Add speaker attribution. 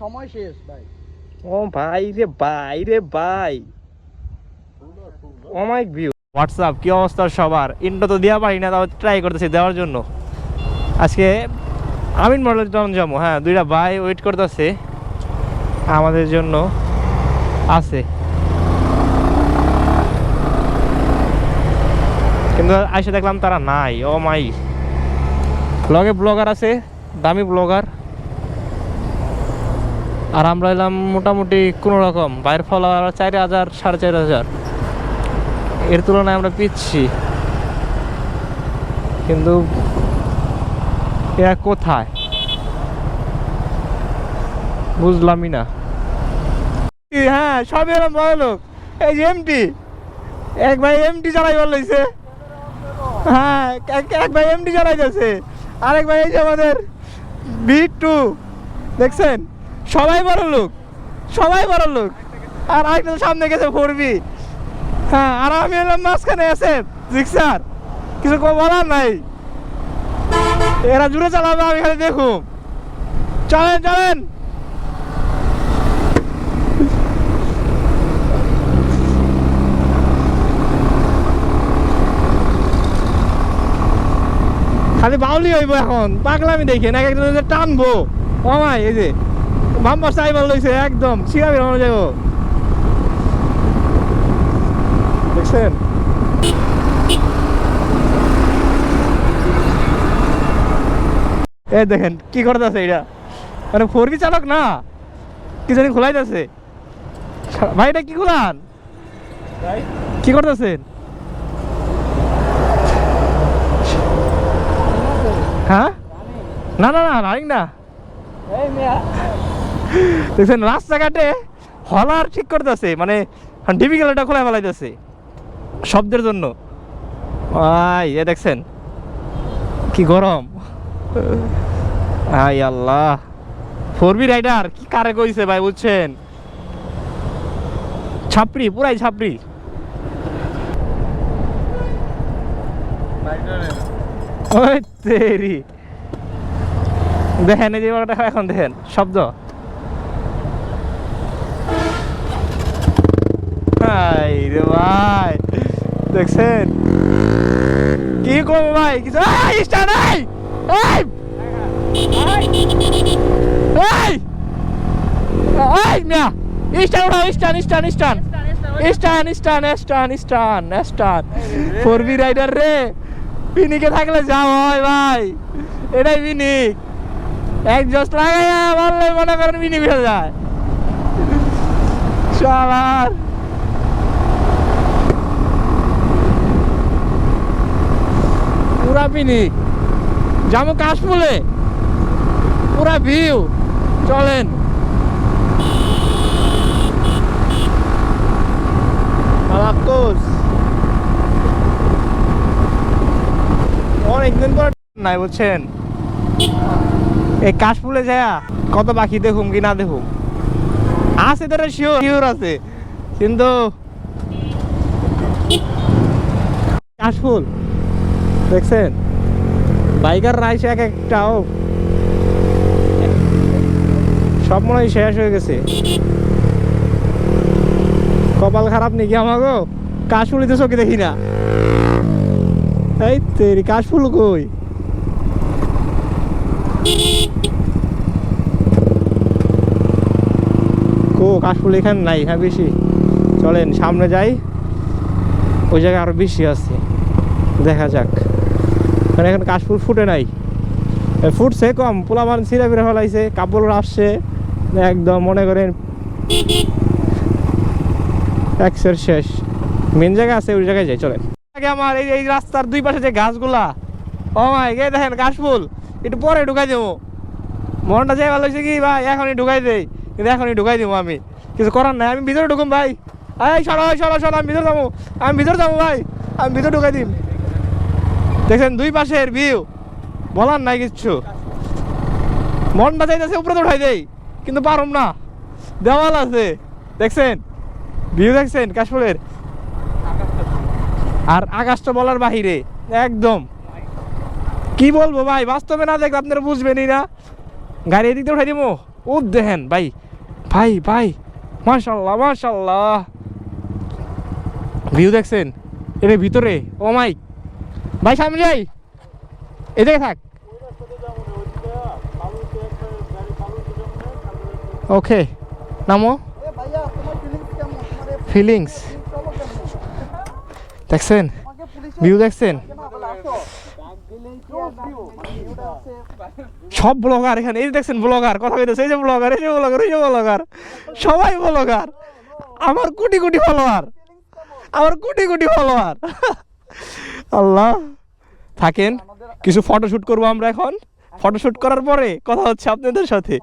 Speaker 1: সময় শেষ ভাই।
Speaker 2: ও ভাই রে ভাই রে ভাই। অমাইক ভিউ হোয়াটসঅ্যাপ কি অবস্থা সবার? ইন্টো তো দেওয়া পারি না তাও ট্রাই করতেছি দেওয়ার জন্য। আজকে আমিন মডেল টাউন যাব। হ্যাঁ দুইটা ভাই ওয়েট করতেছে। আমাদের জন্য আছে। কিন্তু আইসে দেখলাম তারা নাই। ও মাই ব্লগে ব্লগার আছে দামি ব্লগার আর আমরা এলাম মোটামুটি কোনো রকম। বাইরের ফলোয়ার চার হাজার, সাড়ে চার হাজার। এর তুলনায় আমরা পিচ্ছি। কিন্তু এরা কোথায়? বুঝলামই না। হ্যাঁ সবই এরকম বড় লোক। এই যে এমটি এক ভাই এমটি চালাই বলছে হ্যাঁ এক ভাই এমটি চালাই যাচ্ছে আরেক ভাই এই যে আমাদের বি টু দেখছেন? সবাই বড় লোক, সবাই বড় লোক। আর আরেকটা সামনে গেছে ফোরবি। হ্যাঁ আর আমি এলাম মাঝখানে এসে জিক্সার কিছু বলার নাই। এরা জুড়ে চালাবে, আমি খালি দেখুন। চলেন চলেন। খালি বাউলি হইব এখন। পাগলামি দেখে না একজন টানবো। কমাই এই যে। বাম্পার সাইবার লইছে, একদম। সিরাবি রহমান যাব দেখছেন? এই দেখেন, কি করতেছে এটা? মানে ফোর বি চালক না? কি জানি খোলাইতেছে। ভাই, এটা কি খোলান? কি করতেছেন হ্যাঁ? না না না রানিং না। দেখছেন, রাস্তাঘাটে হলার ঠিক করতেছে মানে ডিবি গেলাটা খোলা ফেলাইতেছে, শব্দের জন্য। এ দেখছেন, কি গরম। আই আল্লাহ। ফোর বি রাইডার, কি কারে কইছে ভাই, বুঝছেন? ছাপড়ি, পুরাই ছাপড়ি। ওই দেখেন, এই যে এখন দেখেন, শব্দ। কি করব ভাই? কিছু এই মিয়া। স্টার্ট উঠাও স্টান স্টান স্টান স্টান স্টান স্টান স্টান স্টান রাইডার রে। পিনিকে থাকলে যাও ভাই। এটাই পিনিক। এক জস বললে মনে করেন মিনি ফেলে যায়। পুরা পিনিক যাব কাশফুলে। পুরা ভিউ। চলেন। নাই এই কাশফুলে যায় কত পাখি দেখুম কি না দেখুম। আছে তো শিওর শিওর আছে। কিন্তু কাশফুল। দেখছেন? বাইকার রাইস এক একটাও সব মনে হয় শেষ হয়ে গেছে। কপাল খারাপ নাকি আমাগো? কাশফুলি তো চোখে দেখি না। এই তেরি কাশফুল কই? কো কাশফুল এখানে নাই হ্যাঁ বেশি। চলেন, সামনে যাই। ওই জায়গায় আরও বেশি আছে। দেখা যাক। মানে এখন কাশফুল ফুটে নাই। ফুটছে কম পোলামান সিরা ফিরে ফেলাইছে, কাপড় আসছে, একদম মনে করেন একশের শেষ। মেন জায়গা আছে, ওই জায়গায় যাই, চলেন। আগে আমার এই এই রাস্তার দুই পাশে যে গাছগুলা, ও মাই গে, দেখেন কাশফুল, একটু পরে ঢুকাই দেবো। মনটা যাই ভালো হয়েছে কি, ভাই, এখনই ঢুকাই দেই। কিন্তু এখনই ঢুকাই দেবো আমি। কিছু করার নাই, আমি ভিতরে ঢুকুম, ভাই। এই, সরো সরো সরো, আমি ভিতরে যাব, আমি ভিতরে যাব, ভাই। আমি ভিতরে ঢুকাই দিম। দেখছেন দুই পাশের ভিউ বলার নাই কিচ্ছু। মনটা চাইতেছে উপরে উঠাই দেই, কিন্তু পারম না। দেওয়াল আছে, দেখছেন? ভিউ দেখছেন, কাশফুলের? আর আকাশটা বলার বাহিরে, একদম। কি বলব ভাই, বাস্তবে না দেখলে আপনারা বুঝবেনই না। গাড়ি এদিক দিয়ে উঠাই দিব ও দেখেন ভাই ভাই ভাই, মাশাল্লাহ মাশাল্লাহ। ভিউ দেখছেন? এর ভিতরে, ও মাই ভাই, সামনে যাই। এদিকে থাক। ওকে, নামো।
Speaker 1: ফিলিংস।
Speaker 2: দেখছেন? ভিউ দেখছেন? সব ব্লগার এখানে। এই দেখছেন ব্লগার, কথা কইতেছে। এই যে ব্লগার, এই যে ব্লগার, এই যে ব্লগার। সবাই ব্লগার। আমার কোটি কোটি ফলোয়ার। আমার কোটি কোটি ফলোয়ার। আল্লাহ। থাকেন কিছু ফটোশ্যুট করব আমরা এখন। ফটোশ্যুট করার পরে কথা হচ্ছে আপনাদের সাথে।